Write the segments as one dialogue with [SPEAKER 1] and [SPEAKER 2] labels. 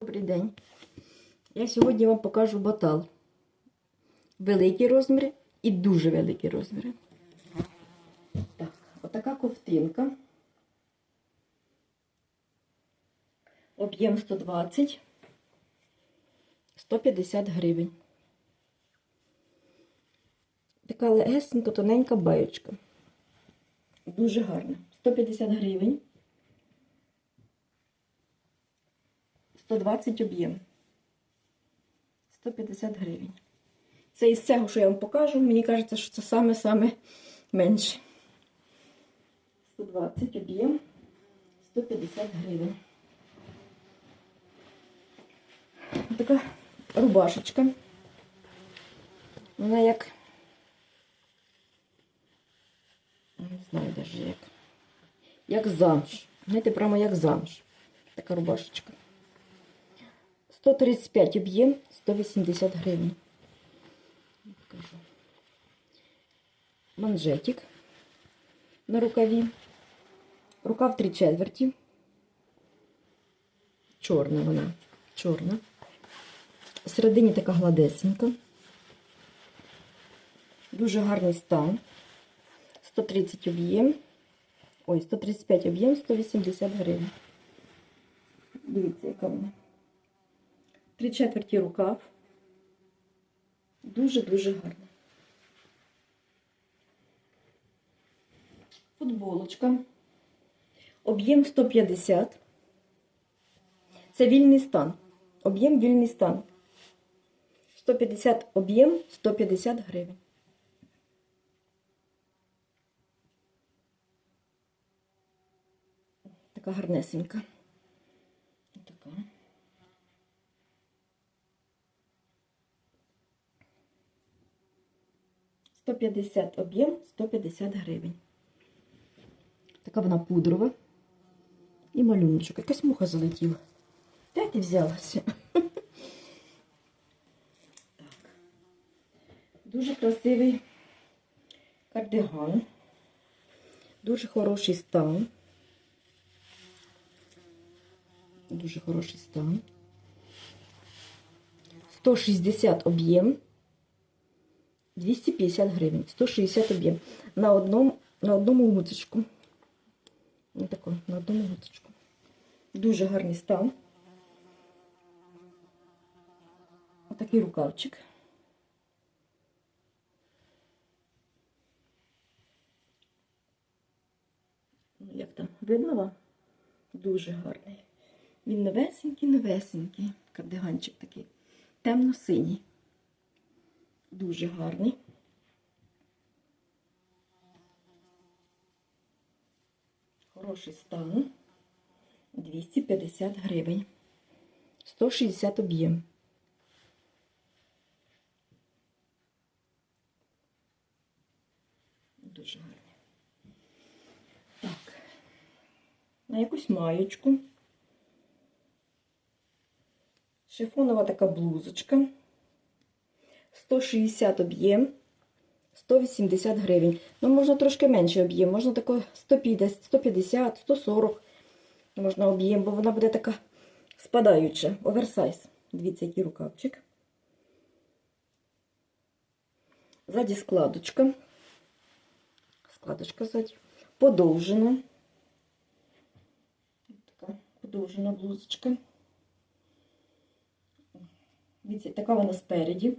[SPEAKER 1] Добрий день. Я сьогодні вам покажу батал. Великі розміри і дуже великі розміри. Так, отака ковтинка. Об'єм 120, 150 гривень. Така легесенька, тоненька баєчка. Дуже гарна. 150 гривень. 120 об'єм. 150 гривень. Це із цього, що я вам покажу, мені кажеться, що це саме-саме менше. 120 об'єм, 150 гривень. Така рубашечка. Вона як. Не знаю навіть як. Як замш. Знаєте, прямо як замш. Така рубашечка. 135 об'єм, 180 гривень. Манжетик на рукаві. Рукав 3 четверті. Чорна вона. Чорна. Всередині така гладесенька. Дуже гарний стан. 130 об'єм. Ой, 135 об'єм, 180 гривень. Дивіться, яка вона. Три четверті рукав. Дуже-дуже гарно. Футболочка. Об'єм 150. Це вільний стан. Об'єм вільний стан. 150 об'єм, 150 гривень. Така гарнесенька. 150 об'єм 150 гривень. Така вона пудрова і малюночок. Якась муха залетіла. Де ти взялася? Так. Дуже красивий кардиган, дуже хороший стан. Дуже хороший стан. 160 об'єм. 250 гривень. 160 об'єм. На одному, на одному гуцечку. Ось тако, на одному гуцечку. Дуже гарний стан. Отакий рукавчик. Ну, Як там видно вам? Дуже гарний. Він новесенький, новесенький. Кардиганчик такий. Темно-синій. Дуже гарний. Хороший стан. 250 гривень. 160 об'єм. Дуже гарний. Так. На якусь маєчку. Шифонова така блузочка. 160 об'єм. 180 гривень. Ну, можна трошки менше об'єм, можна тако 150, 150, 140 можна об'єм, бо вона буде така спадаюча. Оверсайз. Дивіться, який рукавчик. Ззаді складочка. Складочка ззаді. Подовжена. Така подовжена блузочка. Дивіться, така вона спереді.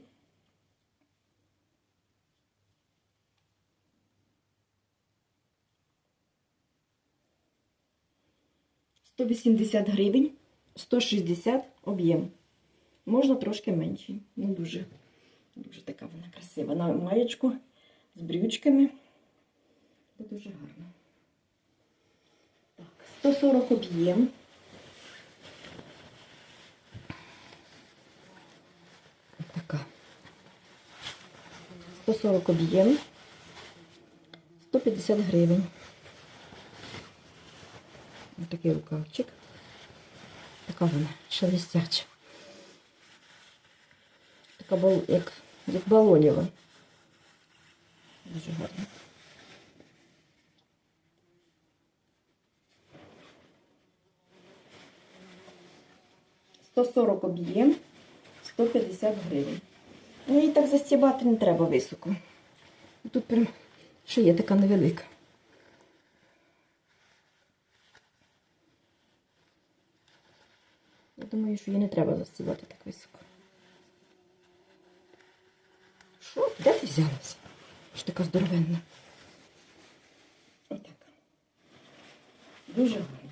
[SPEAKER 1] Сто вісімдесят гривень, 160 об'єм. Можна трошки менший. Ну, дуже, дуже така вона красива. На маєчку з брючками. Це дуже гарно. Так, 140 об'єм. Така. 140 об'єм. 150 гривень. Ось такий рукавчик. Така вона шелестяча. Така як, як балонєва. Дуже гарна. 140 об'єм, 150 гривень. Ну і так застібати не треба високо. Тут прям ще є така невелика. Я думаю, що її не треба застібати так високо. Що? Де ти взялася? Що така здоровенна? Отак. Дуже гарно.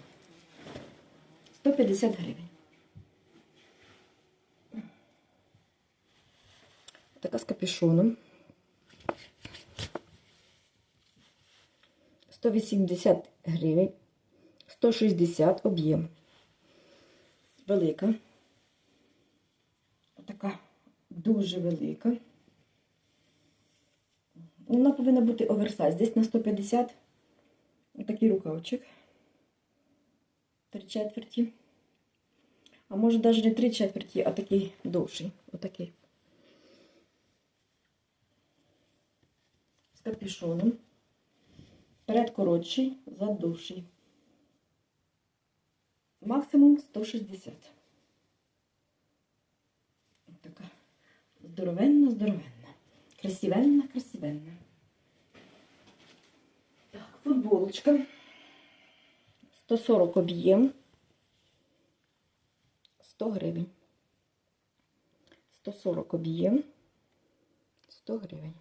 [SPEAKER 1] 150 гривень. Така з капюшоном. 180 гривень. 160 об'єм. Велика. Така дуже велика. Вона повинна бути оверсайз. Десь на 150. Такий рукавчик. Три четверті. А може навіть не три четверті, а такий довший. Отакий. З капюшоном. Перед коротший, зад довший. Максимум 160. Ось така здоровенна, здоровенна. Красивенна, красивенна. Так, футболочка. 140 об'єм. 100 гривень. 140 об'єм. 100 гривень.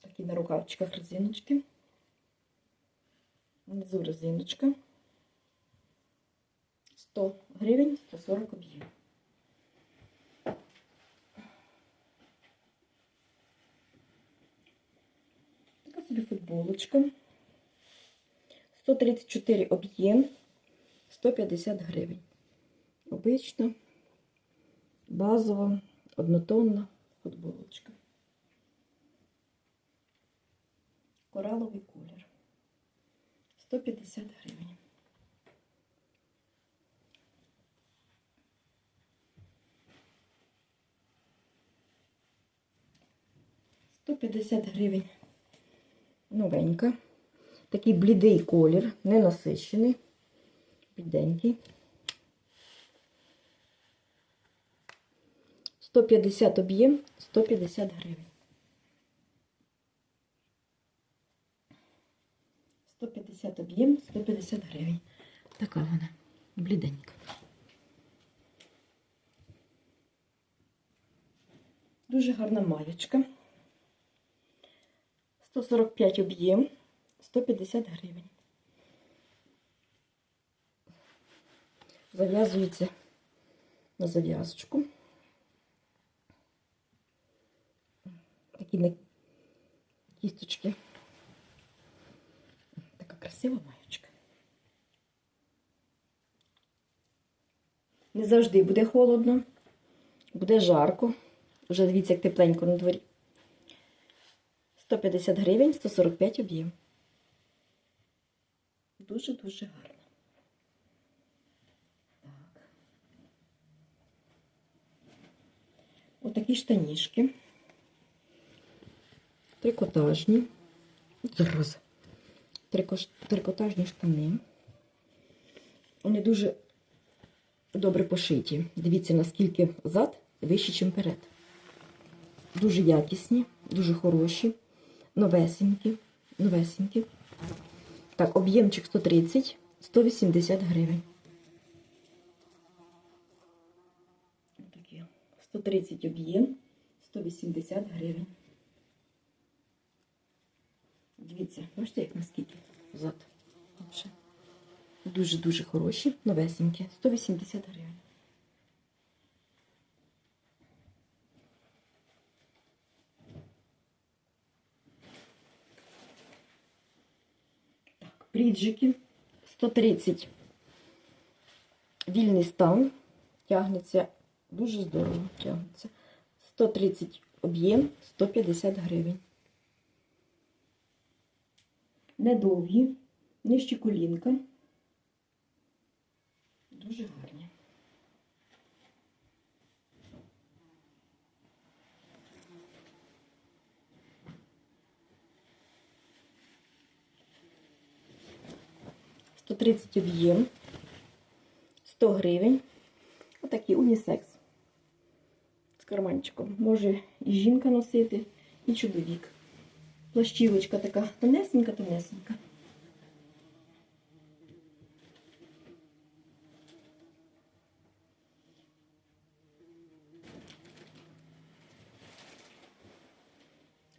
[SPEAKER 1] Такі на рукавчиках резиночки. Внизу резиночка. 100 гривень, 140 об'єм. Така собі футболочка. 134 об'єм, 150 гривень. Обична, базова, однотонна футболочка. Кораловий колір. 150 гривень. Сто п'ятдесят гривень. Новенька. Такий блідий колір, не насичений, біденький. 150 об'єм, 150 гривень. 150 об'єм, 150 гривень. Така вона, бліденька. Дуже гарна маєчка. 145 об'єм, 150 гривень. Зав'язується на зав'язочку. Такі кісточки. Красива маєчка. Не завжди буде холодно, буде жарко. Вже дивіться, як тепленько на дворі. 150 гривень, 145 об'єм. Дуже-дуже гарно. Так. Отакі штанішки. Трикотажні. Зараз. Трикотажні штани. Вони дуже добре пошиті. Дивіться, наскільки зад вищий, ніж перед. Дуже якісні, дуже хороші, новесенькі, новесенькі. Так, об'ємчик 130, 180 гривень. Такі. 130 об'єм, 180 гривень. Дивіться, бачите, як наскільки зад. Дуже-дуже хороші, новесенькі, 180 гривень. Так, бріджики 130. Вільний стан. Тягнеться дуже здорово. Тягнеться. 130 об'єм, 150 гривень. Недовгі, нижче колінка. Дуже гарні. Сто тридцять об'єм, 100 гривень. Отакий унісекс. З карманчиком. Може і жінка носити, і чоловік. Плащівочка така тонесенька, тонесенька.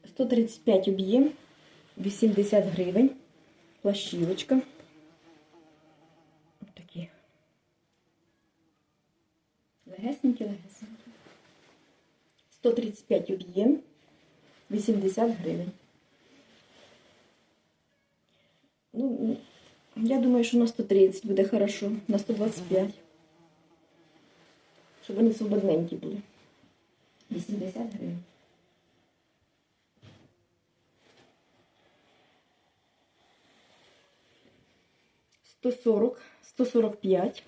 [SPEAKER 1] Сто тридцять п'ять об'єм, 80 гривень. Плащівочка. Ось такі. Легесенькі, легесенькі. 135 об'єм, 80 гривень. Ну, я думаю, що на 130 буде хорошо, на 125. Щоб вони свободненькі були. 80 гривень. Сто сорок, сто сорок п'ять,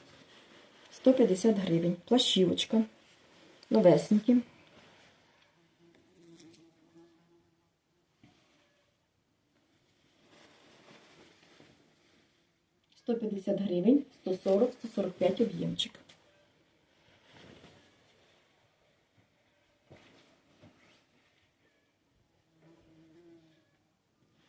[SPEAKER 1] сто п'ятдесят гривень. Плащівочка. Новесенькі. Сто п'ятдесят гривень, сто сорок, сто сорок п'ять об'ємчик.